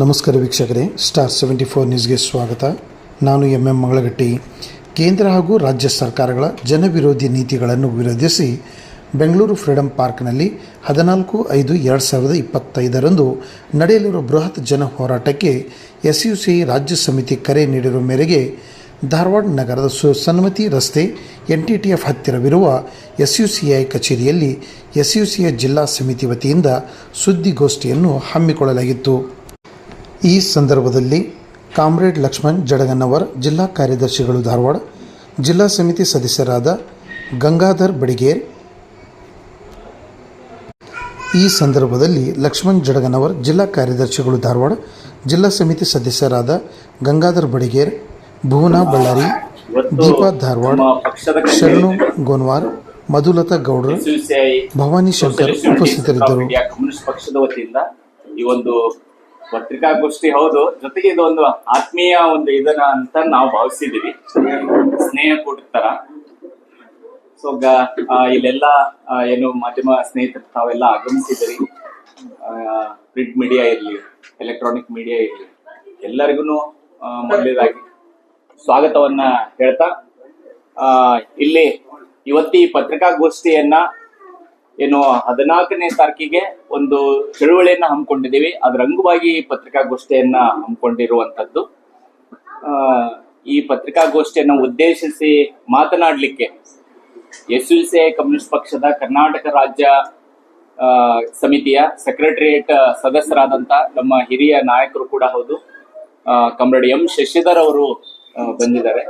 ನಮಸ್ಕಾರ ವೀಕ್ಷಕರೇ star seventy four ನ್ಯೂಸ್ಗೆ ಸ್ವಾಗತ. ನಾನು ಎಂ ಎಂ ಮಂಗಳಗಟ್ಟಿ. ಕೇಂದ್ರ ಹಾಗೂ ರಾಜ್ಯ ಸರ್ಕಾರಗಳ ಜನವಿರೋಧಿ ನೀತಿಗಳನ್ನು ವಿರೋಧಿಸಿ ಬೆಂಗಳೂರು ಫ್ರೀಡಂ ಪಾರ್ಕ್ನಲ್ಲಿ ಹದಿನಾಲ್ಕು ಐದು ಎರಡು ಸಾವಿರದ ಇಪ್ಪತ್ತೈದರಂದು ನಡೆಯಲಿರುವ ಬೃಹತ್ ಜನ ಹೋರಾಟಕ್ಕೆ ಎಸ್ ಯು ಸಿ ರಾಜ್ಯ ಸಮಿತಿ ಕರೆ ನೀಡಿರುವ ಮೇರೆಗೆ ಧಾರವಾಡ ನಗರದ ಸುಸನ್ಮತಿ ರಸ್ತೆ ಎನ್ ಟಿ ಟಿ ಎಫ್ ಹತ್ತಿರವಿರುವ ಎಸ್ ಯು ಸಿ ಐ ಕಚೇರಿಯಲ್ಲಿ ಎಸ್ ಯು ಸಿಯ ಜಿಲ್ಲಾ ಸಮಿತಿ ವತಿಯಿಂದ ಸುದ್ದಿಗೋಷ್ಠಿಯನ್ನು ಹಮ್ಮಿಕೊಳ್ಳಲಾಗಿತ್ತು. ಈ ಸಂದರ್ಭದಲ್ಲಿ ಕಾಮ್ರೇಡ್ ಲಕ್ಷ್ಮಣ್ ಜಡಗನ್ನವರ್ ಜಿಲ್ಲಾ ಕಾರ್ಯದರ್ಶಿಗಳು ಧಾರವಾಡ ಜಿಲ್ಲಾ ಸಮಿತಿ ಸದಸ್ಯರಾದ ಗಂಗಾಧರ್ ಬಡಿಗೇರ್. ಈ ಸಂದರ್ಭದಲ್ಲಿ ಲಕ್ಷ್ಮಣ್ ಜಡಗನವರ್ ಜಿಲ್ಲಾ ಕಾರ್ಯದರ್ಶಿಗಳು ಧಾರವಾಡ ಜಿಲ್ಲಾ ಸಮಿತಿ ಸದಸ್ಯರಾದ ಗಂಗಾಧರ್ ಬಡಿಗೇರ್ ಭುವನಾ ಬಳ್ಳಾರಿ ದೀಪಾ ಧಾರವಾಡ ಶರಣು ಗೋನ್ವಾರ್ ಮಧುಲತಾ ಗೌಡರ್ ಭವಾನಿ ಶಂಕರ್ ಉಪಸ್ಥಿತರಿದ್ದರು. ಪತ್ರಿಕಾಗೋಷ್ಠಿ ಹೌದು. ಜೊತೆಗೆ ಇದೊಂದು ಆತ್ಮೀಯ ಒಂದು ಇದನ್ನ ಅಂತ ನಾವು ಭಾವಿಸಿದೀವಿ ಸ್ನೇಹ ತರ. ಸೊ ಇಲ್ಲೆಲ್ಲ ಏನು ಮಾಧ್ಯಮ ಸ್ನೇಹಿತರು ತಾವೆಲ್ಲ ಆಗಮಿಸಿದಿರಿ ಪ್ರಿಂಟ್ ಮೀಡಿಯಾ ಇರ್ಲಿ ಎಲೆಕ್ಟ್ರಾನಿಕ್ ಮೀಡಿಯಾ ಇರ್ಲಿ ಎಲ್ಲರಿಗೂ ಮೊದಲೇದಾಗಿ ಸ್ವಾಗತವನ್ನ ಹೇಳ್ತಾ ಇಲ್ಲಿ ಇವತ್ತಿ ಪತ್ರಿಕಾಗೋಷ್ಠಿಯನ್ನ ಏನು ಹದಿನಾಲ್ಕನೇ ತಾರೀಕಿಗೆ ಒಂದು ಚಳುವಳಿಯನ್ನ ಹಮ್ಮಿಕೊಂಡಿದ್ದೀವಿ. ಅದರ ಅಂಗವಾಗಿ ಪತ್ರಿಕಾಗೋಷ್ಠಿಯನ್ನ ಹಮ್ಮಿಕೊಂಡಿರುವಂತದ್ದು ಆ, ಈ ಪತ್ರಿಕಾಗೋಷ್ಠಿಯನ್ನು ಉದ್ದೇಶಿಸಿ ಮಾತನಾಡಲಿಕ್ಕೆ ಎಸ್ ಯು ಸಿ ಕಮ್ಯುನಿಸ್ಟ್ ಪಕ್ಷದ ಕರ್ನಾಟಕ ರಾಜ್ಯ ಸಮಿತಿಯ ಸೆಕ್ರೆಟರಿಯೇಟ್ ಸದಸ್ಯರಾದಂತ ನಮ್ಮ ಹಿರಿಯ ನಾಯಕರು ಕೂಡ ಹೌದು. ಕಮ್ರೇಡ್ ಎಂ ಶಶಿಧರ್ ಅವರು ಬಂದಿದ್ದಾರೆ.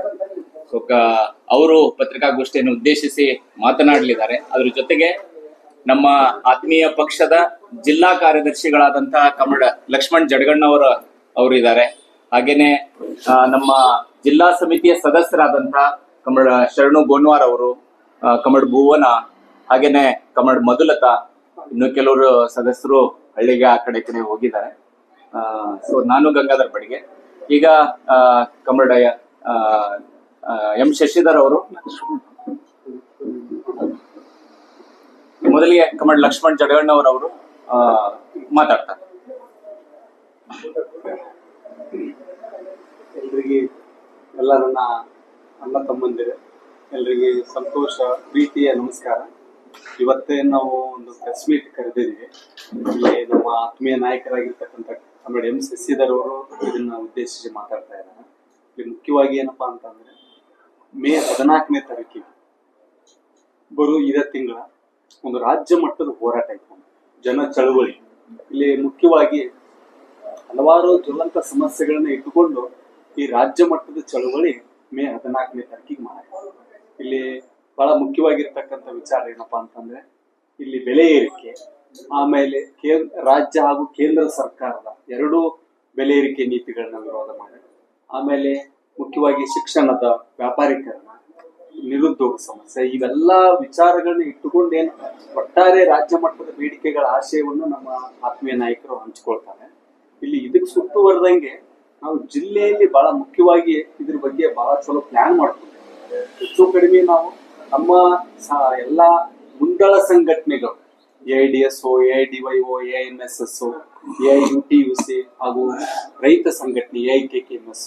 ಸೊ ಅವರು ಪತ್ರಿಕಾಗೋಷ್ಠಿಯನ್ನು ಉದ್ದೇಶಿಸಿ ಮಾತನಾಡಲಿದ್ದಾರೆ. ಅದ್ರ ಜೊತೆಗೆ ನಮ್ಮ ಆತ್ಮೀಯ ಪಕ್ಷದ ಜಿಲ್ಲಾ ಕಾರ್ಯದರ್ಶಿಗಳಾದಂತಹ ಕಮಡ ಲಕ್ಷ್ಮಣ್ ಜಡಗಣ್ಣವರ ಅವರು ಇದ್ದಾರೆ ಹಾಗೇನೆ ನಮ್ಮ ಜಿಲ್ಲಾ ಸಮಿತಿಯ ಸದಸ್ಯರಾದಂತಹ ಕಮಡ ಶರಣು ಗೋನ್ವಾರ್ ಅವರು ಕಮಡ್ ಭುವನ, ಹಾಗೇನೆ ಕಮಡ್ ಮಧುಲತಾ, ಇನ್ನು ಕೆಲವರು ಸದಸ್ಯರು ಹಳ್ಳಿಗೆ ಆ ಕಡೆ ಕಡೆ ಹೋಗಿದ್ದಾರೆ. ಸೊ ನಾನು ಗಂಗಾಧರ್ ಬಡಿಗೆ. ಈಗ ಕಮಡ ಎಂ ಶಶಿಧರ್ ಅವರು ಮೊದಲಿಗೆ ಕಮಾಂಡ್ ಲಕ್ಷ್ಮಣ್ ಜಡಗಣ್ಣವರವರು ಮಾತಾಡ್ತಾರೆ. ಎಲ್ರಿಗೆ ಎಲ್ಲ ನನ್ನ ಅಣ್ಣ ತಮ್ಮಂದಿರು, ಎಲ್ರಿಗೆ ಸಂತೋಷ, ಪ್ರೀತಿಯ ನಮಸ್ಕಾರ. ಇವತ್ತೇ ನಾವು ಒಂದು ಪ್ರೆಸ್ ಮೀಟ್ ಕರೆದಿದ್ದೀವಿ ಇಲ್ಲಿ ನಮ್ಮ ಆತ್ಮೀಯ ನಾಯಕರಾಗಿರ್ತಕ್ಕಂಥ ಕನ್ನಡ ಎಂ ಶಶಿಧರ್ ಅವರು ಇದನ್ನ ಉದ್ದೇಶಿಸಿ ಮಾತಾಡ್ತಾ ಇದ್ದಾರೆ. ಇಲ್ಲಿ ಮುಖ್ಯವಾಗಿ ಏನಪ್ಪಾ ಅಂತಂದ್ರೆ, ಮೇ ಹದಿನಾಲ್ಕನೇ ತಾರೀಕಿಗೆ ಬರೋ ಇದೇ ತಿಂಗಳ ಒಂದು ರಾಜ್ಯ ಮಟ್ಟದ ಹೋರಾಟ ಇತ್ತು ಜನ ಚಳವಳಿ. ಇಲ್ಲಿ ಮುಖ್ಯವಾಗಿ ಹಲವಾರು ಜ್ವಲಂತ ಸಮಸ್ಯೆಗಳನ್ನ ಇಟ್ಟುಕೊಂಡು ಈ ರಾಜ್ಯ ಮಟ್ಟದ ಚಳವಳಿ ಮೇ ಹದಿನಾಲ್ಕನೇ ತಾರೀಕಿಗೆ ಮಾಡಿ ಇಲ್ಲಿ ಬಹಳ ಮುಖ್ಯವಾಗಿರ್ತಕ್ಕಂಥ ವಿಚಾರ ಏನಪ್ಪಾ ಅಂತಂದ್ರೆ, ಇಲ್ಲಿ ಬೆಲೆ ಏರಿಕೆ, ಆಮೇಲೆ ಕೇಂದ್ರ ರಾಜ್ಯ ಹಾಗೂ ಕೇಂದ್ರ ಸರ್ಕಾರದ ಎರಡೂ ಬೆಲೆ ಏರಿಕೆ ನೀತಿಗಳನ್ನ ವಿರೋಧ ಮಾಡಿ ಆಮೇಲೆ ಮುಖ್ಯವಾಗಿ ಶಿಕ್ಷಣದ ವ್ಯಾಪಾರೀಕರಣ ನಿರುದ್ಯೋಗ ಸಮಸ್ಯೆ. ಇವೆಲ್ಲ ವಿಚಾರಗಳನ್ನ ಇಟ್ಟುಕೊಂಡು ಏನು ಒಟ್ಟಾರೆ ರಾಜ್ಯ ಮಟ್ಟದ ಬೇಡಿಕೆಗಳ ಆಶಯವನ್ನು ನಮ್ಮ ಆತ್ಮೀಯ ನಾಯಕರು ಹಂಚ್ಕೊಳ್ತಾರೆ. ಇಲ್ಲಿ ಇದಕ್ಕೆ ಸುತ್ತುವರೆದಂಗೆ ನಾವು ಜಿಲ್ಲೆಯಲ್ಲಿ ಬಹಳ ಮುಖ್ಯವಾಗಿ ಇದ್ರ ಬಗ್ಗೆ ಬಹಳ ಚಲೋ ಪ್ಲಾನ್ ಮಾಡ್ಕೊಂಡಿದ್ದೇವೆ ಹೆಚ್ಚು ಕಡಿಮೆ ನಾವು ನಮ್ಮ ಎಲ್ಲಾ ಮುಂದಳ ಸಂಘಟನೆಗಳು A I D S O A I D Y O A M S S A I U T U C ಹಾಗೂ ರೈತ ಸಂಘಟನೆ A I K K M S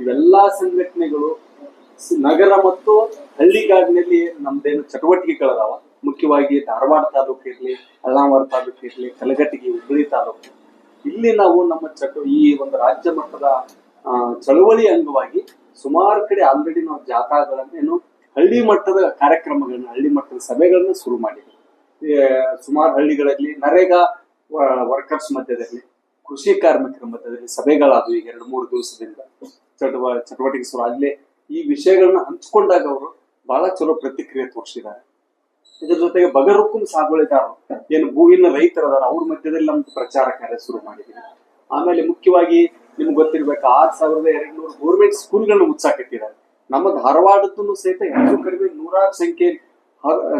ಇವೆಲ್ಲಾ ಸಂಘಟನೆಗಳು ನಗರ ಮತ್ತು ಹಳ್ಳಿಗಾಡಿನಲ್ಲಿ ನಮ್ದೇನು ಚಟುವಟಿಕೆಗಳದಾವ ಮುಖ್ಯವಾಗಿ ಧಾರವಾಡ ತಾಲೂಕು ಇರ್ಲಿ, ಅಳ್ಳಾವರ ತಾಲೂಕು ಇರ್ಲಿ, ಕಲಘಟಗಿ, ಹುಬ್ಬಳ್ಳಿ ತಾಲೂಕು. ಇಲ್ಲಿ ನಾವು ನಮ್ಮ ಚಟು, ಈ ಒಂದು ರಾಜ್ಯ ಮಟ್ಟದ ಚಳವಳಿ ಅಂಗವಾಗಿ ಸುಮಾರು ಕಡೆ ಆಲ್ರೆಡಿ ನಾವು ಜಾಥಾಗಳನ್ನ ಏನು ಹಳ್ಳಿ ಮಟ್ಟದ ಕಾರ್ಯಕ್ರಮಗಳನ್ನ, ಹಳ್ಳಿ ಮಟ್ಟದ ಸಭೆಗಳನ್ನ ಶುರು ಮಾಡಿದ್ವಿ. ಸುಮಾರು ಹಳ್ಳಿಗಳಲ್ಲಿ ನರೇಗಾ ವರ್ಕರ್ಸ್ ಮಧ್ಯದಲ್ಲಿ, ಕೃಷಿ ಕಾರ್ಮಿಕರ ಮಧ್ಯದಲ್ಲಿ ಸಭೆಗಳಾದವು ಈಗ ಎರಡು ಮೂರು ದಿವಸದಿಂದ. ಚಟುವ, ಚಟುವಟಿಕೆ ಶುರು ಅಲ್ಲೇ ಈ ವಿಷಯಗಳನ್ನ ಹಂಚ್ಕೊಂಡಾಗ ಅವರು ಬಹಳ ಚಲೋ ಪ್ರತಿಕ್ರಿಯೆ ತೋರಿಸಿದ್ದಾರೆ. ಇದ್ರ ಜೊತೆಗೆ ಬಗರುಕುಂ ಸಾಗುವಳಿದಾರರು ಏನು ಭೂವಿನ ರೈತರದಾರ, ಅವ್ರ ಮಧ್ಯದಲ್ಲಿ ನಮ್ದು ಪ್ರಚಾರ ಕಾರ್ಯ ಶುರು ಮಾಡಿದೀವಿ. ಆಮೇಲೆ ಮುಖ್ಯವಾಗಿ ನಿಮ್ಗೆ ಗೊತ್ತಿರ್ಬೇಕು, ಆರ್ ಸಾವಿರದ ಎರಡ್ ನೂರು ಗೌರ್ಮೆಂಟ್ ಸ್ಕೂಲ್ಗಳನ್ನ ಮುಚ್ಚಾಕಟ್ಟಿದ್ದಾರೆ ನಮ್ಮ ಧಾರವಾಡದ್ದು ಸಹಿತ ಹೆಚ್ಚು ಕಡಿಮೆ ನೂರಾರು ಸಂಖ್ಯೆ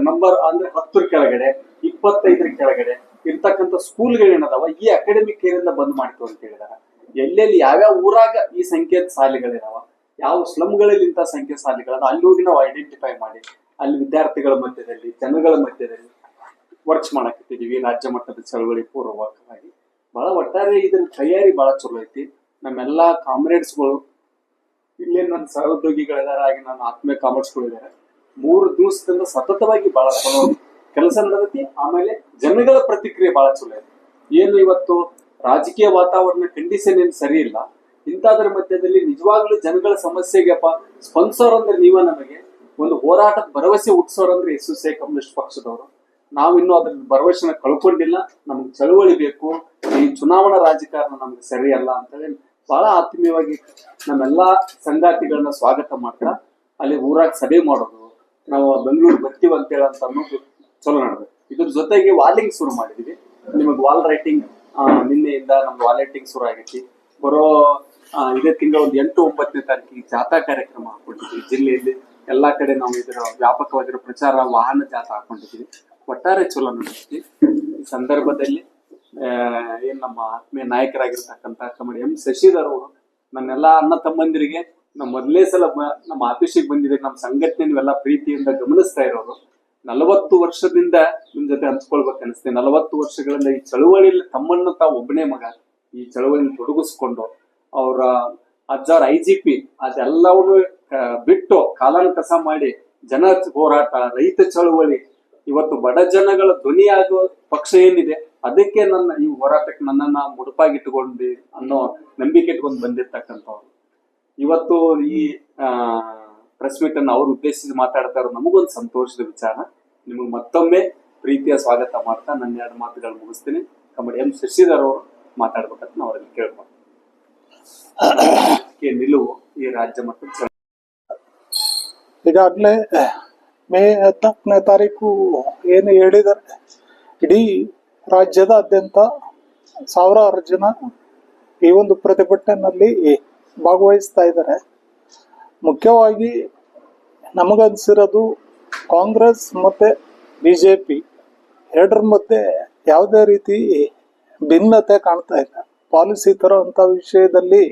ನಂಬರ್ ಅಂದ್ರೆ ಹತ್ತರ ಕೆಳಗಡೆ, ಇಪ್ಪತ್ತೈದರ ಕೆಳಗಡೆ ಇರ್ತಕ್ಕಂಥ ಸ್ಕೂಲ್ಗಳೇನದಾವ ಈ ಅಕಾಡೆಮಿಕ್ ಏರಿಂದ ಬಂದ್ ಮಾಡ್ತು ಅಂತ ಹೇಳಿದಾರೆ ಎಲ್ಲೆಲ್ಲಿ ಯಾವ್ಯಾವ ಊರಾಗ ಈ ಸಂಖ್ಯೆ ಶಾಲೆಗಳಿದಾವ ಯಾವ ಸ್ಲಮ್ಗಳಲ್ಲಿ ಇಂಥ ಸಂಖ್ಯೆ ಸಾಲಿಗಳನ್ನು ಅಲ್ಲಿ ಹೋಗಿ ನಾವು ಐಡೆಂಟಿಫೈ ಮಾಡಿ. ಅಲ್ಲಿ ವಿದ್ಯಾರ್ಥಿಗಳ ಮಧ್ಯದಲ್ಲಿ, ಜನಗಳ ಮಧ್ಯದಲ್ಲಿ ವರ್ಕ್ಸ್ ಮಾಡಕತ್ತಿದೀವಿ ರಾಜ್ಯ ಮಟ್ಟದ ಚಳವಳಿ ಪೂರ್ವಕವಾಗಿ. ಬಹಳ ಒಟ್ಟಾರೆ ಇದ್ರ ತಯಾರಿ ಬಹಳ ಚಲೋ ಐತಿ. ನಮ್ಮೆಲ್ಲಾ ಕಾಮ್ರೇಡ್ಸ್ಗಳು ಇಲ್ಲೇ ನನ್ನ ಸಹೋದ್ಯೋಗಿಗಳಿದ್ದಾರೆ ಹಾಗೆ ನನ್ನ ಆತ್ಮೀಯ ಕಾಮರ್ಸ್ಗಳಿದ್ದಾರೆ ಮೂರು ದಿವಸದಿಂದ ಸತತವಾಗಿ ಬಹಳ ಚಲೋ ಕೆಲಸ ನಡತಿ ಆಮೇಲೆ ಜನಗಳ ಪ್ರತಿಕ್ರಿಯೆ ಬಹಳ ಚಲೋ ಐತಿ. ಏನು ಇವತ್ತು ರಾಜಕೀಯ ವಾತಾವರಣ ಕಂಡೀಷನ್ ಏನು ಸರಿ ಇಲ್ಲ. ಇಂಥದ್ರ ಮಧ್ಯದಲ್ಲಿ ನಿಜವಾಗ್ಲೂ ಜನಗಳ ಸಮಸ್ಯೆಗೆಪ್ಪ ಸ್ಪಂದಿಸೋರು ಅಂದ್ರೆ ನೀವ ನಮಗೆ, ಒಂದು ಹೋರಾಟದ ಭರವಸೆ ಹುಟ್ಟಿಸೋರ್ ಅಂದ್ರೆ ಎಸ್ ಎಸ್ ಐ ಕಮ್ಯುನಿಸ್ಟ್ ಪಕ್ಷದವರು. ನಾವು ಇನ್ನೂ ಅದ್ರ ಭರವಸೆನ ಕಳ್ಕೊಂಡಿಲ್ಲ, ನಮ್ಗೆ ಚಳುವಳಿ ಬೇಕು, ಈ ಚುನಾವಣಾ ರಾಜಕಾರಣ ನಮ್ಗೆ ಸರಿಯಲ್ಲ ಅಂತ ಹೇಳಿ ಬಹಳ ಆತ್ಮೀಯವಾಗಿ ನಮ್ಮೆಲ್ಲಾ ಸಂಗಾತಿಗಳನ್ನ ಸ್ವಾಗತ ಮಾಡ್ತಾ ಅಲ್ಲಿ ಊರಾಗ ಸಭೆ ಮಾಡೋದು, ನಾವು ಬೆಂಗಳೂರು ಬರ್ತೀವಿ ಅಂತೇಳಿ ಅಂತ ಅನ್ನೋದು ಚಲೋ ನಡೆದು ಇದ್ರ ಜೊತೆಗೆ ವಾಲಿಂಗ್ ಶುರು ಮಾಡಿದೀವಿ. ನಿಮಗೆ ವಾಲ್ ರೈಟಿಂಗ್ ನಿನ್ನೆಯಿಂದ ನಮ್ದು ವಾಲ್ ರೈಟಿಂಗ್ ಶುರು ಆಗೈತಿ. ಬರೋ ಇದೇ ತಿಂಗಳ ಒಂದು ಎಂಟು ಒಂಬತ್ತನೇ ತಾರೀಕಿಗೆ ಜಾಥಾ ಕಾರ್ಯಕ್ರಮ ಹಾಕೊಂಡಿದ್ವಿ ಜಿಲ್ಲೆಯಲ್ಲಿ ಎಲ್ಲಾ ಕಡೆ ನಾವು ಇದರ ವ್ಯಾಪಕವಾಗಿರೋ ಪ್ರಚಾರ ವಾಹನ ಜಾಥಾ ಹಾಕೊಂಡಿದ್ವಿ ಒಟ್ಟಾರೆ ಚಲೋ ನಡೆಸಿ ಈ ಸಂದರ್ಭದಲ್ಲಿ ಏನ್ ನಮ್ಮ ಆತ್ಮೀಯ ನಾಯಕರಾಗಿರ್ತಕ್ಕಂಥ ಕಮಡಿ ಎಂ ಶಶಿಧರ್ ಅವರು ನನ್ನೆಲ್ಲಾ ಅಣ್ಣ ತಮ್ಮಂದಿರಿಗೆ ನಮ್ಮ ಮೊದಲನೇ ಸಲ ನಮ್ಮ ಆಫೀಸಿಗೆ ಬಂದಿದೆ ನಮ್ಮ ಸಂಘಟನೆ ನೀವೆಲ್ಲ ಪ್ರೀತಿಯಿಂದ ಗಮನಿಸ್ತಾ ಇರೋರು. ನಲವತ್ತು ವರ್ಷದಿಂದ ನಿಮ್ ಜೊತೆ ಹಂಚ್ಕೊಳ್ಬೇಕು ಅನಿಸ್ತೇನೆ ನಲವತ್ತು ವರ್ಷಗಳಿಂದ ಈ ಚಳುವಳಿಯಲ್ಲಿ ತಮ್ಮನ್ನು ತಾವು ಒಬ್ಬನೇ ಮಗ. ಈ ಚಳುವಳಿಯಲ್ಲಿ ತೊಡಗಿಸ್ಕೊಂಡು ಅವರ ಅಜ್ಜಾರ ಐ ಜಿ ಪಿ ಅದೆಲ್ಲವನ್ನು ಬಿಟ್ಟು ಕಾಲಾನುಕಸ ಮಾಡಿ ಜನ ಹೋರಾಟ, ರೈತ ಚಳುವಳಿ, ಇವತ್ತು ಬಡ ಜನಗಳ ಧ್ವನಿಯಾಗುವ ಪಕ್ಷ ಏನಿದೆ, ಅದಕ್ಕೆ ನನ್ನ ಈ ಹೋರಾಟಕ್ಕೆ ನನ್ನನ್ನ ಮುಡುಪಾಗಿಟ್ಟುಕೊಂಡಿ ಅನ್ನೋ ನಂಬಿಕೆ ಇಟ್ಕೊಂಡು ಬಂದಿರ್ತಕ್ಕಂಥವ್ರು. ಇವತ್ತು ಈ ಪ್ರೆಸ್ ಮೀಟ್ ಅನ್ನು ಅವ್ರು ಉದ್ದೇಶಿಸಿ ಮಾತಾಡ್ತಾ ಇರೋ ನಮಗೊಂದು ಸಂತೋಷದ ವಿಚಾರ. ನಿಮಗೆ ಮತ್ತೊಮ್ಮೆ ಪ್ರೀತಿಯ ಸ್ವಾಗತ ಮಾಡ್ತಾ ನನ್ನ ಎರಡು ಮಾತುಗಳು ಮುಗಿಸ್ತೀನಿ. ಕಮಡಿ ಎಂ ಶಶಿಧರ್ ಅವರು ಮಾತಾಡ್ಬೇಕಂತ ನಾವು ಅವರಲ್ಲಿ ಕೇಳ್ಬೋದು. ನಿಲುವು ಈ ರಾಜ್ಯ ಮಟ್ಟದ. ಈಗಾಗಲೇ ಮೇ ಹದಿನಾಲ್ಕನೇ ತಾರೀಕು ಏನು ಹೇಳಿದ್ದಾರೆ ಇಡೀ ರಾಜ್ಯದಾದ್ಯಂತ ಸಾವಿರಾರು ಜನ ಈ ಒಂದು ಪ್ರತಿಭಟನೆಯಲ್ಲಿ ಭಾಗವಹಿಸ್ತಾ ಇದ್ದಾರೆ ಮುಖ್ಯವಾಗಿ ನಮಗನ್ಸಿರೋದು ಕಾಂಗ್ರೆಸ್ ಮತ್ತೆ ಬಿ ಜೆ ಪಿ ಎರಡರ ಮಧ್ಯೆ ಯಾವುದೇ ರೀತಿ ಭಿನ್ನತೆ ಕಾಣ್ತಾ ಇಲ್ಲ ಪಾಲಿಸಿ ತರೋ ಅಂಥ ವಿಷಯದಲ್ಲಿ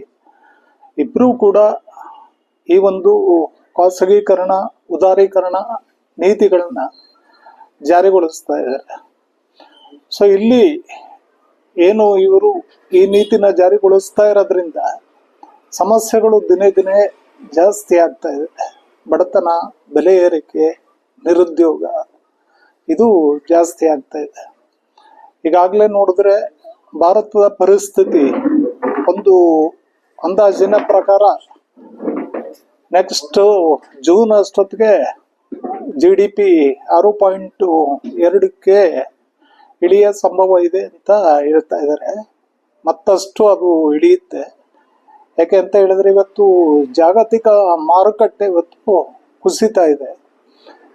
ಇಬ್ಬರೂ ಕೂಡ ಈ ಒಂದು ಖಾಸಗೀಕರಣ, ಉದಾರೀಕರಣ ನೀತಿಗಳನ್ನ ಜಾರಿಗೊಳಿಸ್ತಾ ಇದ್ದಾರೆ. ಸೊ ಇಲ್ಲಿ ಏನು ಇವರು ಈ ನೀತಿನ ಜಾರಿಗೊಳಿಸ್ತಾ ಇರೋದ್ರಿಂದ ಸಮಸ್ಯೆಗಳು ದಿನೇ ದಿನೇ ಜಾಸ್ತಿ ಆಗ್ತಾ ಇದೆ. ಬಡತನ, ಬೆಲೆ ಏರಿಕೆ, ನಿರುದ್ಯೋಗ, ಇದು ಜಾಸ್ತಿ ಆಗ್ತಾ ಇದೆ. ಈಗಾಗಲೇ ನೋಡಿದ್ರೆ ಭಾರತದ ಪರಿಸ್ಥಿತಿ ಒಂದು ಅಂದಾಜಿನ ಪ್ರಕಾರ ನೆಕ್ಸ್ಟ್ ಜೂನ್ ಅಷ್ಟೊತ್ತಿಗೆ ಜಿ ಡಿ ಪಿ ಆರು ಪಾಯಿಂಟ್ ಎರಡಕ್ಕೆ ಇಳಿಯ ಸಂಭವ ಇದೆ ಅಂತ ಹೇಳ್ತಾ ಇದ್ದಾರೆ. ಮತ್ತಷ್ಟು ಅದು ಇಳಿಯುತ್ತೆ. ಯಾಕೆ ಅಂತ ಹೇಳಿದ್ರೆ ಇವತ್ತು ಜಾಗತಿಕ ಮಾರುಕಟ್ಟೆ ಇವತ್ತು ಕುಸಿತಾ ಇದೆ.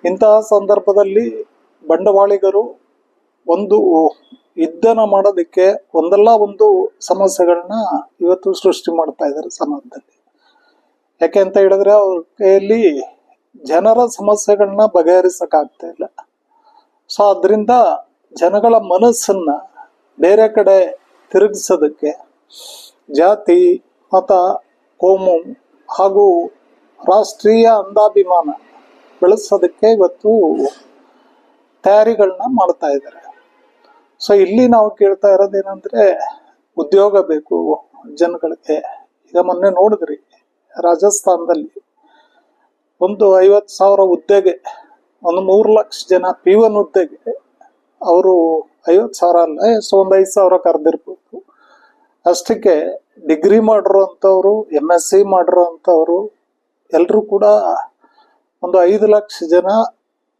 ಇಂತಹ ಸಂದರ್ಭದಲ್ಲಿ ಬಂಡವಾಳಿಗರು ಒಂದು ಯುದ್ಧನ ಮಾಡೋದಕ್ಕೆ ಒಂದಲ್ಲ ಒಂದು ಸಮಸ್ಯೆಗಳನ್ನ ಇವತ್ತು ಸೃಷ್ಟಿ ಮಾಡ್ತಾ ಇದ್ದಾರೆ ಸಮಾಜದಲ್ಲಿ. ಯಾಕೆ ಅಂತ ಹೇಳಿದ್ರೆ ಅವ್ರ ಕೈಯಲ್ಲಿ ಜನರ ಸಮಸ್ಯೆಗಳನ್ನ ಬಗೆಹರಿಸಕ್ಕಾಗ್ತಾ ಇಲ್ಲ. ಸೊ ಅದರಿಂದ ಜನಗಳ ಮನಸ್ಸನ್ನ ಬೇರೆ ಕಡೆ ತಿರುಗಿಸೋದಕ್ಕೆ ಜಾತಿ, ಮತ, ಕೋಮು ಹಾಗೂ ರಾಷ್ಟ್ರೀಯ ಅಂದಾಭಿಮಾನ ಬೆಳೆಸೋದಕ್ಕೆ ಇವತ್ತು ತಯಾರಿಗಳನ್ನ ಮಾಡ್ತಾ ಇದ್ದಾರೆ. ಸೊ ಇಲ್ಲಿ ನಾವು ಕೇಳ್ತಾ ಇರೋದೇನಂದ್ರೆ ಉದ್ಯೋಗ ಬೇಕು ಜನಗಳಿಗೆ. ಈಗ ಮೊನ್ನೆ ನೋಡಿದ್ರಿ, ರಾಜಸ್ಥಾನದಲ್ಲಿ ಒಂದು ಐವತ್ತು ಸಾವಿರ ಹುದ್ದೆಗೆ, ಒಂದು ಮೂರು ಲಕ್ಷ ಜನ ಪಿ ಒನ್ ಹುದ್ದೆಗೆ ಅವರು ಐವತ್ತು ಸಾವಿರ ಅಲ್ಲ, ಸೊ ಒಂದು ಐದು ಸಾವಿರ ಕರೆದಿರ್ಬೇಕು. ಅಷ್ಟಕ್ಕೆ ಡಿಗ್ರಿ ಮಾಡಿರೋಂಥವ್ರು ಎಂ ಎಸ್ ಸಿ ಮಾಡಿರೋಂಥವ್ರು ಎಲ್ಲರೂ ಕೂಡ ಒಂದು ಐದು ಲಕ್ಷ ಜನ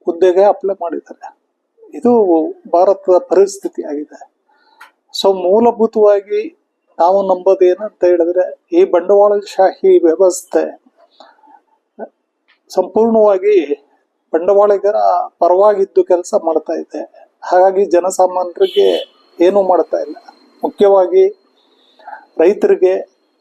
ಹುದ್ದೆಗೆ ಅಪ್ಲೈ ಮಾಡಿದ್ದಾರೆ. ಇದು ಭಾರತದ ಪರಿಸ್ಥಿತಿ ಆಗಿದೆ. ಸೊ ಮೂಲಭೂತವಾಗಿ ನಾವು ನಂಬೋದೇನಂತ ಹೇಳಿದ್ರೆ, ಈ ಬಂಡವಾಳಶಾಹಿ ವ್ಯವಸ್ಥೆ ಸಂಪೂರ್ಣವಾಗಿ ಬಂಡವಾಳಿಗರ ಪರವಾಗಿದ್ದು ಕೆಲಸ ಮಾಡ್ತಾ ಇದೆ. ಹಾಗಾಗಿ ಜನಸಾಮಾನ್ಯರಿಗೆ ಏನು ಮಾಡ್ತಾ ಇಲ್ಲ. ಮುಖ್ಯವಾಗಿ ರೈತರಿಗೆ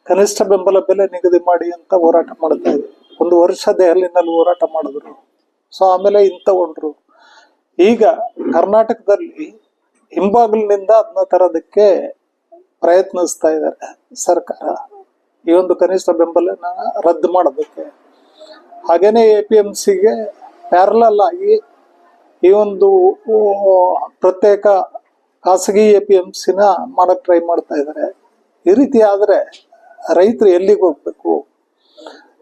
ಕನಿಷ್ಠ ಬೆಂಬಲ ಬೆಲೆ ನಿಗದಿ ಮಾಡಿ ಅಂತ ಹೋರಾಟ ಮಾಡ್ತಾ ಇದೆ. ಒಂದು ವರ್ಷ ದೆಹಲಿನಲ್ಲಿ ಹೋರಾಟ ಮಾಡಿದ್ರು. ಸೊ ಆಮೇಲೆ ಇಂಥಗೊಂಡ್ರು ಈಗ ಕರ್ನಾಟಕದಲ್ಲಿ ಹಿಂಬಾಗಿಲಿನಿಂದ ಅದನ್ನ ತರೋದಕ್ಕೆ ಪ್ರಯತ್ನಿಸ್ತಾ ಇದ್ದಾರೆ ಸರ್ಕಾರ. ಈ ಒಂದು ಕನಿಷ್ಠ ಬೆಂಬಲನ ರದ್ದು ಮಾಡೋದಕ್ಕೆ. ಹಾಗೇನೆ ಎ ಪಿ ಎಂ ಸಿಗೆ ಪ್ಯಾರಲಲ್ ಆಗಿ ಈ ಒಂದು ಪ್ರತ್ಯೇಕ ಖಾಸಗಿ ಎ ಪಿ ಎಂ ಸಿನ ಮಾಡಕ್ ಟ್ರೈ ಮಾಡ್ತಾ ಇದ್ದಾರೆ. ಈ ರೀತಿ ಆದರೆ ರೈತರು ಎಲ್ಲಿಗೆ ಹೋಗ್ಬೇಕು?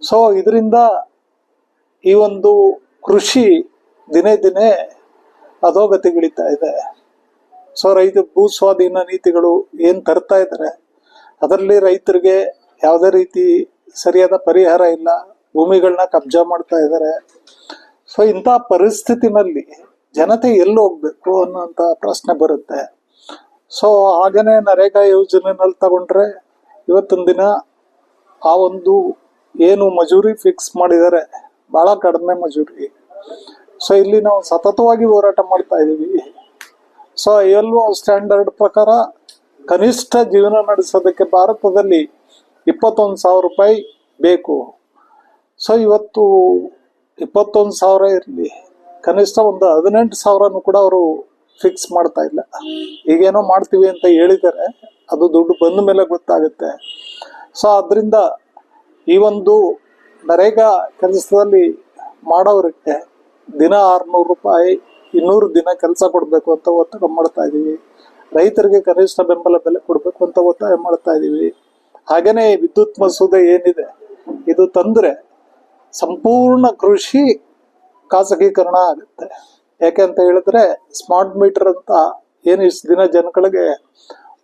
ಸೊ ಇದರಿಂದ ಈ ಒಂದು ಕೃಷಿ ದಿನೇ ದಿನೇ ಅಧೋಗತಿಗಿಳಿತಾ ಇದೆ. ಸೊ ರೈತ ಭೂ ಸ್ವಾಧೀನ ನೀತಿಗಳು ಏನ್ ತರ್ತಾ ಇದ್ದಾರೆ ಅದರಲ್ಲಿ ರೈತರಿಗೆ ಯಾವುದೇ ರೀತಿ ಸರಿಯಾದ ಪರಿಹಾರ ಇಲ್ಲ ಭೂಮಿಗಳನ್ನ ಕಬ್ಜಾ ಮಾಡ್ತಾ ಇದ್ದಾರೆ ಸೊ ಇಂಥ ಪರಿಸ್ಥಿತಿನಲ್ಲಿ ಜನತೆ ಎಲ್ಲಿ ಹೋಗ್ಬೇಕು ಅನ್ನೋಂಥ ಪ್ರಶ್ನೆ ಬರುತ್ತೆ. ಸೊ ಹಾಗೇನೆ ನರೇಗಾ ಯೋಜನೆನಲ್ಲಿ ತಗೊಂಡ್ರೆ ಇವತ್ತಿನ ದಿನ ಆ ಒಂದು ಏನು ಮಜೂರಿ ಫಿಕ್ಸ್ ಮಾಡಿದ್ದಾರೆ ಬಹಳ ಕಡಿಮೆ ಮಜೂರಿ. ಸೊ ಇಲ್ಲಿ ನಾವು ಸತತವಾಗಿ ಹೋರಾಟ ಮಾಡ್ತಾ ಇದ್ದೀವಿ. ಸೊ ಎಲ್ಒ ಸ್ಟ್ಯಾಂಡರ್ಡ್ ಪ್ರಕಾರ ಕನಿಷ್ಠ ಜೀವನ ನಡೆಸೋದಕ್ಕೆ ಭಾರತದಲ್ಲಿ ಇಪ್ಪತ್ತೊಂದು ಸಾವಿರ ರೂಪಾಯಿ ಬೇಕು. ಸೊ ಇವತ್ತು ಇಪ್ಪತ್ತೊಂದು ಸಾವಿರ ಇರಲಿ. ಕನಿಷ್ಠ ಒಂದು ಹದಿನೆಂಟು ಸಾವಿರನೂ ಕೂಡ ಅವರು ಫಿಕ್ಸ್ ಮಾಡ್ತಾ ಇಲ್ಲ. ಈಗೇನೋ ಮಾಡ್ತೀವಿ ಅಂತ ಹೇಳಿದ್ದಾರೆ. ಅದು ದುಡ್ಡು ಬಂದ ಮೇಲೆ ಗೊತ್ತಾಗುತ್ತೆ. ಸೊ ಅದರಿಂದ ಈ ಒಂದು ನರೇಗಾ ಕೆಲಸದಲ್ಲಿ ಮಾಡೋರಿಗೆ ದಿನ ಆರ್ನೂರು ರೂಪಾಯಿ, ಇನ್ನೂರು ದಿನ ಕೆಲಸ ಕೊಡಬೇಕು ಅಂತ ಒತ್ತಾಯ ಮಾಡ್ತಾ ಇದ್ದೀವಿ ರೈತರಿಗೆ ಕನಿಷ್ಠ ಬೆಂಬಲ ಬೆಲೆ ಕೊಡಬೇಕು ಅಂತ ಒತ್ತಾಯ ಮಾಡ್ತಾ ಇದ್ದೀವಿ ಹಾಗೇನೆ ವಿದ್ಯುತ್ ಮಸೂದೆ ಏನಿದೆ, ಇದು ತಂದ್ರೆ ಸಂಪೂರ್ಣ ಕೃಷಿ ಖಾಸಗೀಕರಣ ಆಗುತ್ತೆ. ಯಾಕೆ ಅಂತ ಹೇಳಿದ್ರೆ ಸ್ಮಾರ್ಟ್ ಮೀಟರ್ ಅಂತ ಏನು ಇಷ್ಟು ದಿನ ಜನಗಳಿಗೆ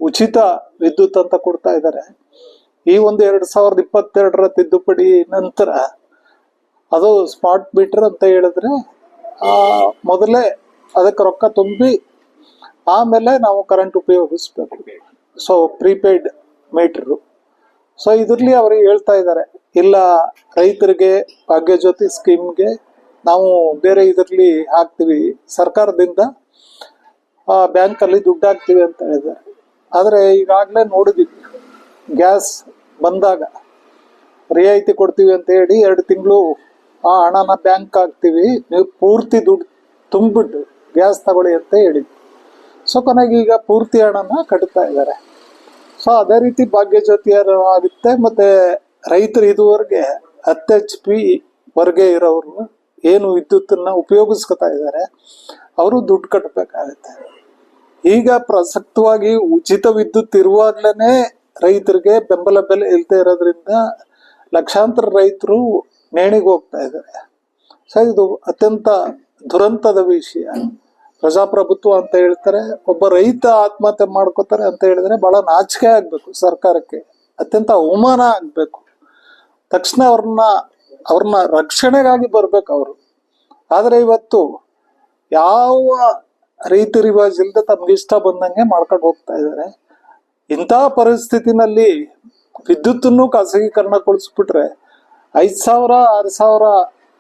ಉಚಿತ ವಿದ್ಯುತ್ ಅಂತ ಕೊಡ್ತಾ ಇದ್ದಾರೆ. ಈ ಒಂದು ಎರಡು ಸಾವಿರದ ಇಪ್ಪತ್ತೆರಡರ ತಿದ್ದುಪಡಿ ನಂತರ ಅದು ಸ್ಮಾರ್ಟ್ ಮೀಟರ್ ಅಂತ ಹೇಳಿದ್ರೆ ಮೊದಲೇ ಅದಕ್ಕೆ ರೊಕ್ಕ ತುಂಬಿ ಆಮೇಲೆ ನಾವು ಕರೆಂಟ್ ಉಪಯೋಗಿಸ್ಬೇಕು. ಸೊ ಪ್ರೀಪೇಯ್ಡ್ ಮೀಟ್ರು ಸೊ ಇದರಲ್ಲಿ ಅವರು ಹೇಳ್ತಾ ಇದ್ದಾರೆ, ಇಲ್ಲ, ರೈತರಿಗೆ ಭಾಗ್ಯಜ್ಯೋತಿ ಸ್ಕೀಮ್ಗೆ ನಾವು ಬೇರೆ ಇದರಲ್ಲಿ ಹಾಕ್ತೀವಿ. ಸರ್ಕಾರದಿಂದ ಬ್ಯಾಂಕಲ್ಲಿ ದುಡ್ಡು ಹಾಕ್ತೀವಿ ಅಂತ ಹೇಳಿದ್ದಾರೆ. ಆದರೆ ಈಗಾಗಲೇ ನೋಡಿದ್ವಿ, ಗ್ಯಾಸ್ ಬಂದಾಗ ರಿಯಾಯಿತಿ ಕೊಡ್ತೀವಿ ಅಂತ ಹೇಳಿ ಎರಡು ತಿಂಗಳು ಆ ಹಣನ ಬ್ಯಾಂಕ್ ಹಾಕ್ತೀವಿ, ನೀವು ಪೂರ್ತಿ ದುಡ್ಡು ತುಂಬಿಟ್ಟು ಗ್ಯಾಸ್ ತಗೊಳ್ಳಿ ಅಂತ ಹೇಳಿದ್ವಿ. ಸೊ ಕೊನೆಗೆ ಈಗ ಪೂರ್ತಿ ಹಣನ ಕಟ್ತಾ ಇದ್ದಾರೆ. ಸೊ ಅದೇ ರೀತಿ ಭಾಗ್ಯಜ್ಯೋತಿ ಆಗುತ್ತೆ ಮತ್ತೆ ರೈತರು ಇದುವರೆಗೆ ಹತ್ತು ಎಚ್ ಪಿ ವರ್ಗೆ ಇರೋರು ಏನು ವಿದ್ಯುತ್ತನ್ನು ಉಪಯೋಗಿಸ್ಕೊತಾ ಇದ್ದಾರೆ, ಅವರು ದುಡ್ಡು ಕಟ್ಟಬೇಕಾಗತ್ತೆ ಈಗ ಪ್ರಸಕ್ತವಾಗಿ ಉಚಿತ ವಿದ್ಯುತ್ ಇರುವಾಗ್ಲೇನೆ ರೈತರಿಗೆ ಬೆಂಬಲ ಬೆಲೆ ಇಲ್ಲದೆ ಇರೋದ್ರಿಂದ ಲಕ್ಷಾಂತರ ರೈತರು ನೇಣಿಗೆ ಹೋಗ್ತಾ ಇದ್ದಾರೆ. ಸೊ ಇದು ಅತ್ಯಂತ ದುರಂತದ ವಿಷಯ. ಪ್ರಜಾಪ್ರಭುತ್ವ ಅಂತ ಹೇಳ್ತಾರೆ, ಒಬ್ಬ ರೈತ ಆತ್ಮಹತ್ಯೆ ಮಾಡ್ಕೋತಾರೆ ಅಂತ ಹೇಳಿದ್ರೆ ಬಹಳ ನಾಚಿಕೆ ಆಗ್ಬೇಕು ಸರ್ಕಾರಕ್ಕೆ. ಅತ್ಯಂತ ಅವಮಾನ ಆಗ್ಬೇಕು. ತಕ್ಷಣ ಅವ್ರನ್ನ ಅವ್ರನ್ನ ರಕ್ಷಣೆಗಾಗಿ ಬರ್ಬೇಕು ಅವರು. ಆದ್ರೆ ಇವತ್ತು ಯಾವ ರೀತಿ ರಿವಾಜ್ ಇಲ್ಲದೆ ತಮ್ಗೆ ಇಷ್ಟ ಬಂದಂಗೆ ಮಾಡ್ಕೊಂಡು ಹೋಗ್ತಾ ಇದ್ದಾರೆ. ಇಂಥ ಪರಿಸ್ಥಿತಿನಲ್ಲಿ ವಿದ್ಯುತ್ತನ್ನು ಖಾಸಗೀಕರಣಗೊಳಿಸ್ಬಿಟ್ರೆ ಐದ್ ಸಾವಿರ, ಆರು ಸಾವಿರ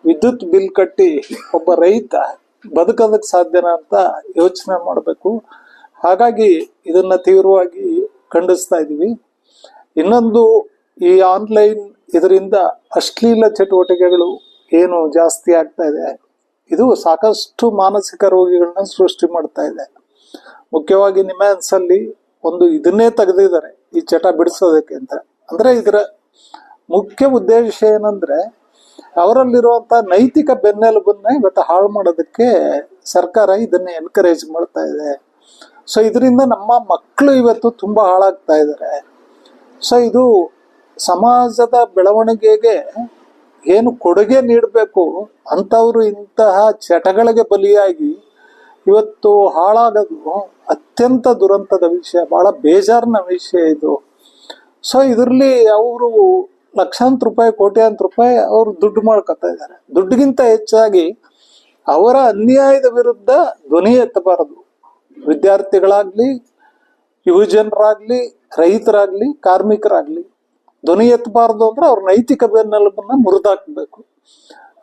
ವಿದ್ಯುತ್ ಬಿಲ್ ಕಟ್ಟಿ ಒಬ್ಬ ರೈತ ಬದುಕೋದಕ್ಕೆ ಸಾಧ್ಯನಾ ಅಂತ ಯೋಚನೆ ಮಾಡಬೇಕು. ಹಾಗಾಗಿ ಇದನ್ನ ತೀವ್ರವಾಗಿ ಖಂಡಿಸ್ತಾ ಇದ್ದೀವಿ ಇನ್ನೊಂದು ಈ ಆನ್ಲೈನ್ ಇದರಿಂದ ಅಶ್ಲೀಲ ಚಟುವಟಿಕೆಗಳು ಏನು ಜಾಸ್ತಿ ಆಗ್ತಾ ಇದೆ, ಇದು ಸಾಕಷ್ಟು ಮಾನಸಿಕ ರೋಗಿಗಳನ್ನ ಸೃಷ್ಟಿ ಮಾಡ್ತಾ ಇದೆ. ಮುಖ್ಯವಾಗಿ ನಿಮ್ಯಾನ್ಸ್ ಅಲ್ಲಿ ಒಂದು ಇದನ್ನೇ ತೆಗೆದಿದ್ದಾರೆ ಈ ಚಟ ಬಿಡಿಸೋದಕ್ಕೆ ಅಂತ. ಅಂದ್ರೆ ಇದರ ಮುಖ್ಯ ಉದ್ದೇಶ ಏನಂದ್ರೆ, ಅವರಲ್ಲಿರುವಂತ ನೈತಿಕ ಬೆನ್ನೆಲುಬನ್ನ ಇವತ್ತು ಹಾಳು ಮಾಡೋದಕ್ಕೆ ಸರ್ಕಾರ ಇದನ್ನ ಎನ್ಕರೇಜ್ ಮಾಡ್ತಾ ಇದೆ. ಸೊ ಇದರಿಂದ ನಮ್ಮ ಮಕ್ಕಳು ಇವತ್ತು ತುಂಬಾ ಹಾಳಾಗ್ತಾ ಇದ್ದಾರೆ ಸೊ ಇದು ಸಮಾಜದ ಬೆಳವಣಿಗೆಗೆ ಏನು ಕೊಡುಗೆ ನೀಡಬೇಕು ಅಂಥವ್ರು ಇಂತಹ ಚಟಗಳಿಗೆ ಬಲಿಯಾಗಿ ಇವತ್ತು ಹಾಳಾಗೋದು ಅತ್ಯಂತ ದುರಂತದ ವಿಷಯ, ಬಹಳ ಬೇಜಾರಿನ ವಿಷಯ ಇದು. ಸೊ ಇದರಲ್ಲಿ ಅವರು ಲಕ್ಷಾಂತರ ರೂಪಾಯಿ ಕೋಟ್ಯಾಂತರ ರೂಪಾಯಿ ಅವರು ದುಡ್ಡು ಮಾಡ್ಕೊತಾ ಇದ್ದಾರೆ. ದುಡ್ಡಿಗಿಂತ ಹೆಚ್ಚಾಗಿ ಅವರ ಅನ್ಯಾಯದ ವಿರುದ್ಧ ಧ್ವನಿ ಎತ್ತಬಾರದು. ವಿದ್ಯಾರ್ಥಿಗಳಾಗ್ಲಿ, ಯುವಜನರಾಗ್ಲಿ, ರೈತರಾಗ್ಲಿ, ಕಾರ್ಮಿಕರಾಗ್ಲಿ ಧ್ವನಿ ಎತ್ತಬಾರದು ಅಂದ್ರೆ ಅವ್ರ ನೈತಿಕ ಬೆನ್ನೆಲುಬನ್ನ ಮುರಿದಾಕ್ಬೇಕು.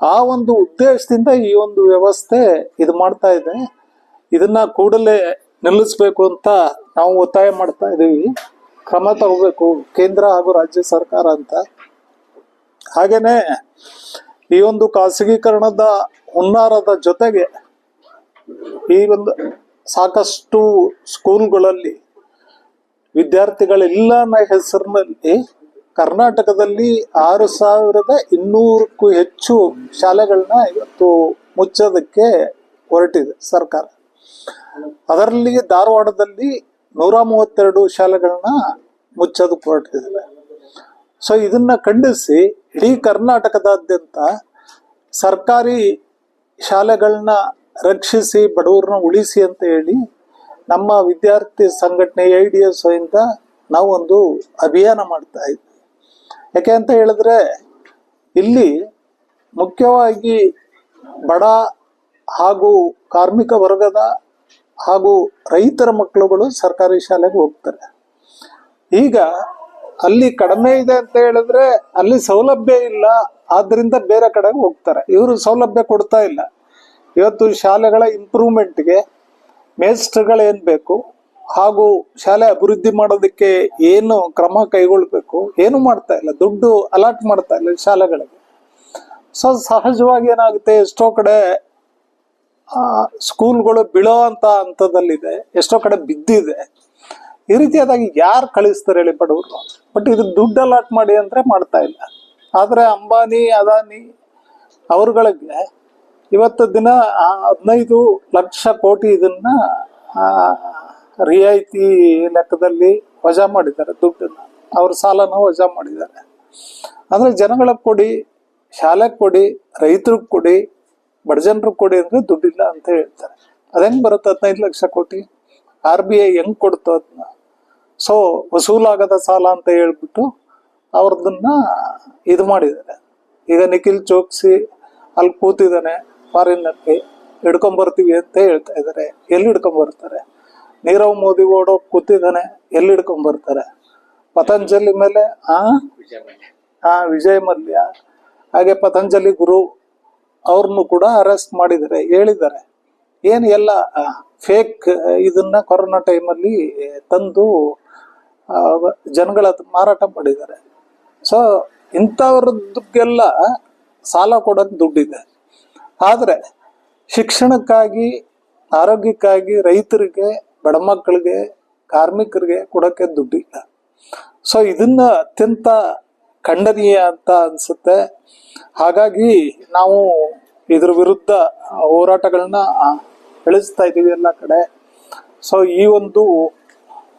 ಆ ಒಂದು ಉದ್ದೇಶದಿಂದ ಈ ಒಂದು ವ್ಯವಸ್ಥೆ ಇದು ಮಾಡ್ತಾ ಇದೆ. ಇದನ್ನ ಕೂಡಲೇ ನಿಲ್ಲಿಸ್ಬೇಕು ಅಂತ ನಾವು ಒತ್ತಾಯ ಮಾಡ್ತಾ ಇದ್ದೀವಿ ಕ್ರಮ ತಗೋಬೇಕು ಕೇಂದ್ರ ಹಾಗೂ ರಾಜ್ಯ ಸರ್ಕಾರ ಅಂತ. ಹಾಗೇನೆ ಈ ಒಂದು ಖಾಸಗೀಕರಣದ ಹುನ್ನಾರದ ಜೊತೆಗೆ ಈ ಒಂದು ಸಾಕಷ್ಟು ಸ್ಕೂಲ್ಗಳಲ್ಲಿ ವಿದ್ಯಾರ್ಥಿಗಳೆಲ್ಲ ಹೆಸರಿನಲ್ಲಿ ಕರ್ನಾಟಕದಲ್ಲಿ ಆರು ಸಾವಿರದ ಇನ್ನೂರಕ್ಕೂ ಹೆಚ್ಚು ಶಾಲೆಗಳನ್ನ ಇವತ್ತು ಮುಚ್ಚೋದಕ್ಕೆ ಹೊರಟಿದೆ ಸರ್ಕಾರ. ಅದರಲ್ಲಿ ಧಾರವಾಡದಲ್ಲಿ ನೂರ ಮೂವತ್ತೆರಡು ಶಾಲೆಗಳನ್ನ ಮುಚ್ಚೋದಕ್ಕೆ ಹೊರಟಿದ್ದಾರೆ. ಸೊ ಇದನ್ನ ಖಂಡಿಸಿ ಇಡೀ ಕರ್ನಾಟಕದಾದ್ಯಂತ ಸರ್ಕಾರಿ ಶಾಲೆಗಳನ್ನ ರಕ್ಷಿಸಿ ಬಡವ್ರನ್ನ ಉಳಿಸಿ ಅಂತ ಹೇಳಿ ನಮ್ಮ ವಿದ್ಯಾರ್ಥಿ ಸಂಘಟನೆ ಐ ಡಿ ಎಸ್ ಇಂದ ನಾವೊಂದು ಅಭಿಯಾನ ಮಾಡ್ತಾ ಇದ್ವಿ. ಯಾಕೆ ಅಂತ ಹೇಳಿದ್ರೆ ಇಲ್ಲಿ ಮುಖ್ಯವಾಗಿ ಬಡ ಹಾಗೂ ಕಾರ್ಮಿಕ ವರ್ಗದ ಹಾಗೂ ರೈತರ ಮಕ್ಕಳುಗಳು ಸರ್ಕಾರಿ ಶಾಲೆಗೆ ಹೋಗ್ತಾರೆ. ಈಗ ಅಲ್ಲಿ ಕಡಿಮೆ ಇದೆ ಅಂತ ಹೇಳಿದ್ರೆ ಅಲ್ಲಿ ಸೌಲಭ್ಯ ಇಲ್ಲ, ಆದ್ರಿಂದ ಬೇರೆ ಕಡೆಗೆ ಹೋಗ್ತಾರೆ. ಇವರು ಸೌಲಭ್ಯ ಕೊಡ್ತಾ ಇಲ್ಲ. ಇವತ್ತು ಶಾಲೆಗಳ ಇಂಪ್ರೂವ್ಮೆಂಟ್ಗೆ ಮೇಸ್ಟ್ರುಗಳೇನು ಬೇಕು, ಹಾಗೂ ಶಾಲೆ ಅಭಿವೃದ್ಧಿ ಮಾಡೋದಕ್ಕೆ ಏನು ಕ್ರಮ ಕೈಗೊಳ್ಬೇಕು, ಏನು ಮಾಡ್ತಾ ಇಲ್ಲ, ದುಡ್ಡು ಅಲಾಟ್ ಮಾಡ್ತಾ ಇಲ್ಲ ಶಾಲೆಗಳಿಗೆ. ಸೊ, ಸಹಜವಾಗಿ ಏನಾಗುತ್ತೆ, ಎಷ್ಟೋ ಕಡೆ ಸ್ಕೂಲ್ಗಳು ಬೀಳೋ ಅಂತ ಹಂತದಲ್ಲಿದೆ, ಎಷ್ಟೋ ಕಡೆ ಬಿದ್ದಿದೆ. ಈ ರೀತಿಯಾದಾಗಿ ಯಾರು ಕಳಿಸ್ತಾರೆ ಹೇಳಿ ಬಡವರು? ಬಟ್ ಇದು ದುಡ್ಡು ಅಲಾಟ್ ಮಾಡಿ ಅಂದ್ರೆ ಮಾಡ್ತಾ ಇಲ್ಲ. ಆದ್ರೆ ಅಂಬಾನಿ, ಅದಾನಿ ಅವ್ರಗಳಿಗೆ ಇವತ್ತು ದಿನ ಹದಿನೈದು ಲಕ್ಷ ಕೋಟಿ ಇದನ್ನ ರಿಯಾಯಿತಿ ಲೆಕ್ಕದಲ್ಲಿ ವಜಾ ಮಾಡಿದ್ದಾರೆ ದುಡ್ಡನ್ನ. ಅವ್ರ ಸಾಲನ ವಜಾ ಮಾಡಿದ್ದಾರೆ. ಅಂದ್ರೆ ಜನಗಳಿಗೆ ಕೊಡಿ, ಶಾಲೆಗೆ ಕೊಡಿ, ರೈತರಿಗೆ ಕೊಡಿ ಬಡ ಕೊಡಿ ಅಂದ್ರೆ ದುಡ್ಡಿಲ್ಲ ಅಂತ ಹೇಳ್ತಾರೆ. ಅದ್ ಬರುತ್ತೆ ಹದಿನೈದು ಲಕ್ಷ ಕೋಟಿ? ಆರ್ ಬಿ ಐ ಹೆಂಗ್ ಕೊಡ್ತು ಅದನ್ನ ಸೊ ವಸೂಲಾಗದ ಸಾಲ ಅಂತ ಹೇಳ್ಬಿಟ್ಟು ಅವ್ರದನ್ನ ಇದು ಮಾಡಿದ್ದಾರೆ. ಈಗ ನಿಖಿಲ್ ಚೋಕ್ಸಿ ಅಲ್ಲಿ ಕೂತಿದ್ದಾನೆ ಫಾರಿನ್ನಲ್ಲಿ ಹಿಡ್ಕೊಂಬರ್ತೀವಿ ಅಂತ ಹೇಳ್ತಾ ಇದ್ದಾರೆ. ಎಲ್ಲಿ ಹಿಡ್ಕೊಂಬರ್ತಾರೆ ನೀರವ್ ಮೋದಿ ಓಡೋ ಕೂತಿದ್ದಾನೆ, ಎಲ್ಲಿ ಹಿಡ್ಕೊಂಬರ್ತಾರೆ ಪತಂಜಲಿ ಮೇಲೆ, ಆ? ಹಾ ವಿಜಯ್ ಮಲ್ಯ. ಹಾಗೆ ಪತಂಜಲಿ ಗುರು ಅವ್ರನ್ನು ಕೂಡ ಅರೆಸ್ಟ್ ಮಾಡಿದ್ದಾರೆ, ಹೇಳಿದ್ದಾರೆ. ಏನು ಎಲ್ಲ ಫೇಕ್ ಇದನ್ನ ಕೊರೋನಾ ಟೈಮಲ್ಲಿ ತಂದು ಜನಗಳ ಮಾರಾಟ ಮಾಡಿದ್ದಾರೆ. ಸೊ ಇಂಥವ್ರದ್ದಕ್ಕೆಲ್ಲ ಸಾಲ ಕೊಡೋಕೆ ದುಡ್ಡಿದೆ. ಆದರೆ, ಶಿಕ್ಷಣಕ್ಕಾಗಿ, ಆರೋಗ್ಯಕ್ಕಾಗಿ ರೈತರಿಗೆ, ಬಡ ಮಕ್ಕಳಿಗೆ, ಕಾರ್ಮಿಕರಿಗೆ ಕೊಡೋಕ್ಕೆ ದುಡ್ಡಿಲ್ಲ. ಸೊ ಇದನ್ನ ಅತ್ಯಂತ ಖಂಡನೀಯ ಅಂತ ಅನ್ಸುತ್ತೆ. ಹಾಗಾಗಿ ನಾವು ಇದ್ರ ವಿರುದ್ಧ ಹೋರಾಟಗಳನ್ನ ಬೆಳೆಸ್ತಾ ಇದ್ದೀವಿ ಎಲ್ಲ ಕಡೆ. ಸೊ ಈ ಒಂದು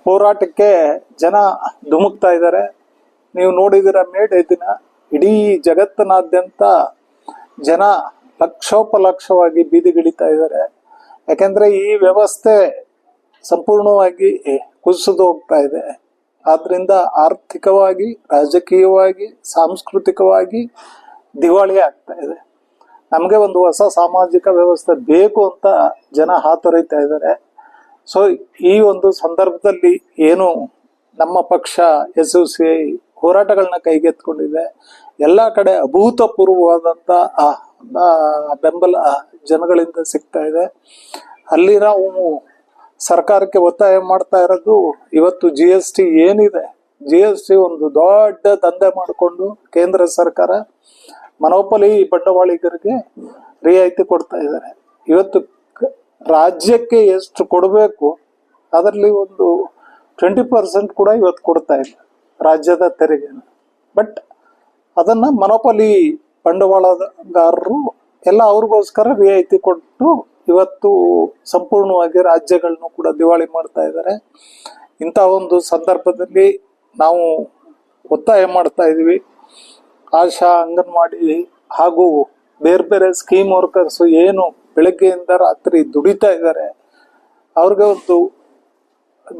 ಹೋರಾಟಕ್ಕೆ ಜನ ಧುಮುಕ್ತಾ ಇದ್ದಾರೆ. ನೀವು ನೋಡಿದಿರ ಮೇಡೆ ದಿನ ಇಡೀ ಜಗತ್ತಿನಾದ್ಯಂತ ಜನ ಲಕ್ಷೋಪಲಕ್ಷವಾಗಿ ಬೀದಿಗಿಳಿತಾ ಇದ್ದಾರೆ. ಯಾಕೆಂದ್ರೆ ಈ ವ್ಯವಸ್ಥೆ ಸಂಪೂರ್ಣವಾಗಿ ಕುಸಿದು ಹೋಗ್ತಾ ಇದೆ. ಆದ್ರಿಂದ ಆರ್ಥಿಕವಾಗಿ, ರಾಜಕೀಯವಾಗಿ, ಸಾಂಸ್ಕೃತಿಕವಾಗಿ ದಿವಾಳಿ ಆಗ್ತಾ ಇದೆ. ನಮಗೆ ಒಂದು ಹೊಸ ಸಾಮಾಜಿಕ ವ್ಯವಸ್ಥೆ ಬೇಕು ಅಂತ ಜನ ಹಾತೊರಿತಾ ಇದ್ದಾರೆ. ಸೊ ಈ ಒಂದು ಸಂದರ್ಭದಲ್ಲಿ ಏನು ನಮ್ಮ ಪಕ್ಷ ಎಸ್ ಯು ಸಿ ಐ ಹೋರಾಟಗಳನ್ನ ಕೈಗೆತ್ಕೊಂಡಿದೆ ಎಲ್ಲ ಕಡೆ ಆ, ಬೆಂಬಲ ಜನಗಳಿಂದ ಸಿಗ್ತಾ ಇದೆ. ಅಲ್ಲಿ ನಾವು ಸರ್ಕಾರಕ್ಕೆ ಒತ್ತಾಯ ಮಾಡ್ತಾ ಇರೋದು ಇವತ್ತು ಜಿ ಎಸ್ ಟಿ ಏನಿದೆ? ಜಿ ಎಸ್ ಟಿ ಒಂದು ದೊಡ್ಡ ದಂಧೆ ಮಾಡಿಕೊಂಡು ಕೇಂದ್ರ ಸರ್ಕಾರ ಮನೋಪಲಿ ಬಂಡವಾಳಿಗರಿಗೆ ರಿಯಾಯಿತಿ ಕೊಡ್ತಾ ಇದ್ದಾರೆ. ಇವತ್ತು ರಾಜ್ಯಕ್ಕೆ ಎಷ್ಟು ಕೊಡಬೇಕು, ಅದರಲ್ಲಿ ಒಂದು ಟ್ವೆಂಟಿ ಪರ್ಸೆಂಟ್ ಕೂಡ ಇವತ್ತು ಕೊಡ್ತಾ ಇಲ್ಲ ರಾಜ್ಯದ ತೆರಿಗೆ. ಬಟ್ ಅದನ್ನ ಮನೋಪಲಿ ಬಂಡವಾಳಗಾರರು ಎಲ್ಲ ಅವ್ರಿಗೋಸ್ಕರ ರಿಯಾಯಿತಿ ಕೊಟ್ಟು ಇವತ್ತು ಸಂಪೂರ್ಣವಾಗಿ ರಾಜ್ಯಗಳನ್ನು ಕೂಡ ದಿವಾಳಿ ಮಾಡ್ತಾ ಇದ್ದಾರೆ. ಇಂಥ ಒಂದು ಸಂದರ್ಭದಲ್ಲಿ ನಾವು ಒತ್ತಾಯ ಮಾಡ್ತಾ ಇದೀವಿ ಆಶಾ ಅಂಗನವಾಡಿ ಹಾಗೂ ಬೇರೆ ಬೇರೆ ಸ್ಕೀಮ್ ವರ್ಕರ್ಸ್ ಏನು ಬೆಳಗ್ಗೆಯಿಂದ ರಾತ್ರಿ ದುಡಿತಾ ಇದ್ದಾರೆ. ಅವ್ರಿಗೆ ಒಂದು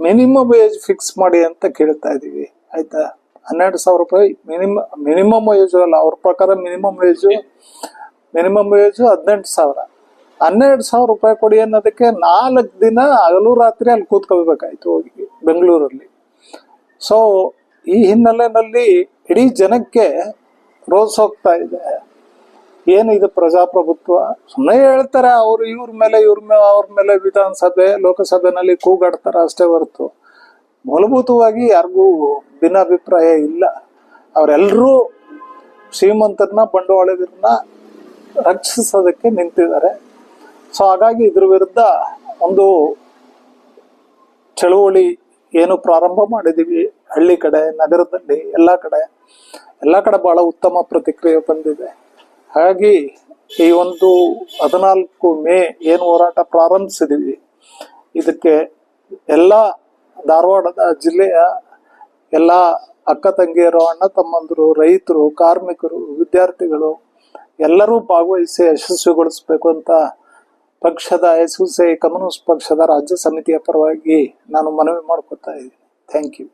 ಮಿನಿಮಮ್ ವೇಜ್ ಫಿಕ್ಸ್ ಮಾಡಿ ಅಂತ ಕೇಳ್ತಾ ಇದೀವಿ. ಆಯ್ತಾ? ಹನ್ನೆರಡು ಸಾವಿರ ರೂಪಾಯಿ ಮಿನಿಮಮ್ ಮಿನಿಮಮ್ ವೇಜ್ ಅಲ್ಲ, ಅವ್ರ ಪ್ರಕಾರ ಮಿನಿಮಮ್ ವೇಜ್ ಮಿನಿಮಮ್ ವೇಜ್ ಹದಿನೆಂಟು ಸಾವಿರ. ಹನ್ನೆರಡು ಸಾವಿರ ರೂಪಾಯಿ ಕೊಡಿ ಅನ್ನೋದಕ್ಕೆ ನಾಲ್ಕು ದಿನ ಹಗಲು ರಾತ್ರಿ ಅಲ್ಲಿ ಕೂತ್ಕೋಬೇಕಾಯ್ತು ಹೋಗಿ ಬೆಂಗಳೂರಲ್ಲಿ. ಸೊ ಈ ಹಿನ್ನೆಲೆಯಲ್ಲಿ ಇಡೀ ಜನಕ್ಕೆ ರೋಸ್ ಹೋಗ್ತಾ ಇದೆ. ಏನು ಇದು ಪ್ರಜಾಪ್ರಭುತ್ವ? ಸುಮ್ಮನೆ ಹೇಳ್ತಾರೆ, ಅವರು ಇವ್ರ ಮೇಲೆ ಇವ್ರ ಮೇಲೆ ಅವ್ರ ಮೇಲೆ ವಿಧಾನಸಭೆ, ಲೋಕಸಭೆನಲ್ಲಿ ಕೂಗಾಡ್ತಾರೆ ಅಷ್ಟೇ ಹೊರತು. ಮೂಲಭೂತವಾಗಿ ಯಾರಿಗೂ ಭಿನ್ನಾಭಿಪ್ರಾಯ ಇಲ್ಲ. ಅವರೆಲ್ಲರೂ ಶ್ರೀಮಂತರನ್ನ ಬಂಡವಾಳಗಳನ್ನ ರಕ್ಷಿಸೋದಕ್ಕೆ ನಿಂತಿದ್ದಾರೆ. ಸೊ ಹಾಗಾಗಿ ಇದ್ರ ವಿರುದ್ಧ ಒಂದು ಚಳುವಳಿ ಏನು ಪ್ರಾರಂಭ ಮಾಡಿದೀವಿ ಹಳ್ಳಿ ಕಡೆ, ನಗರದಲ್ಲಿ, ಎಲ್ಲ ಕಡೆ. ಎಲ್ಲ ಕಡೆ ಬಹಳ ಉತ್ತಮ ಪ್ರತಿಕ್ರಿಯೆ ಬಂದಿದೆ. ಹಾಗಾಗಿ ಈ ಒಂದು ಹದಿನಾಲ್ಕು ಮೇ ಏನು ಹೋರಾಟ ಪ್ರಾರಂಭಿಸಿದೀವಿ. ಇದಕ್ಕೆ ಎಲ್ಲ ಧಾರವಾಡದ ಜಿಲ್ಲೆಯ ಎಲ್ಲ ಅಕ್ಕ ತಂಗಿಯರು, ಅಣ್ಣ ತಮ್ಮಂದರು, ರೈತರು, ಕಾರ್ಮಿಕರು, ವಿದ್ಯಾರ್ಥಿಗಳು ಎಲ್ಲರೂ ಭಾಗವಹಿಸಿ ಯಶಸ್ವಿಗೊಳಿಸಬೇಕು ಅಂತ ಪಕ್ಷದ ಎಸ್ ಕಮ್ಯುನಿಸ್ಟ್ ಪಕ್ಷದ ರಾಜ್ಯ ಸಮಿತಿಯ ಪರವಾಗಿ ನಾನು ಮನವಿ ಮಾಡ್ಕೊತಾ ಇದ್ದೀನಿ. Thank you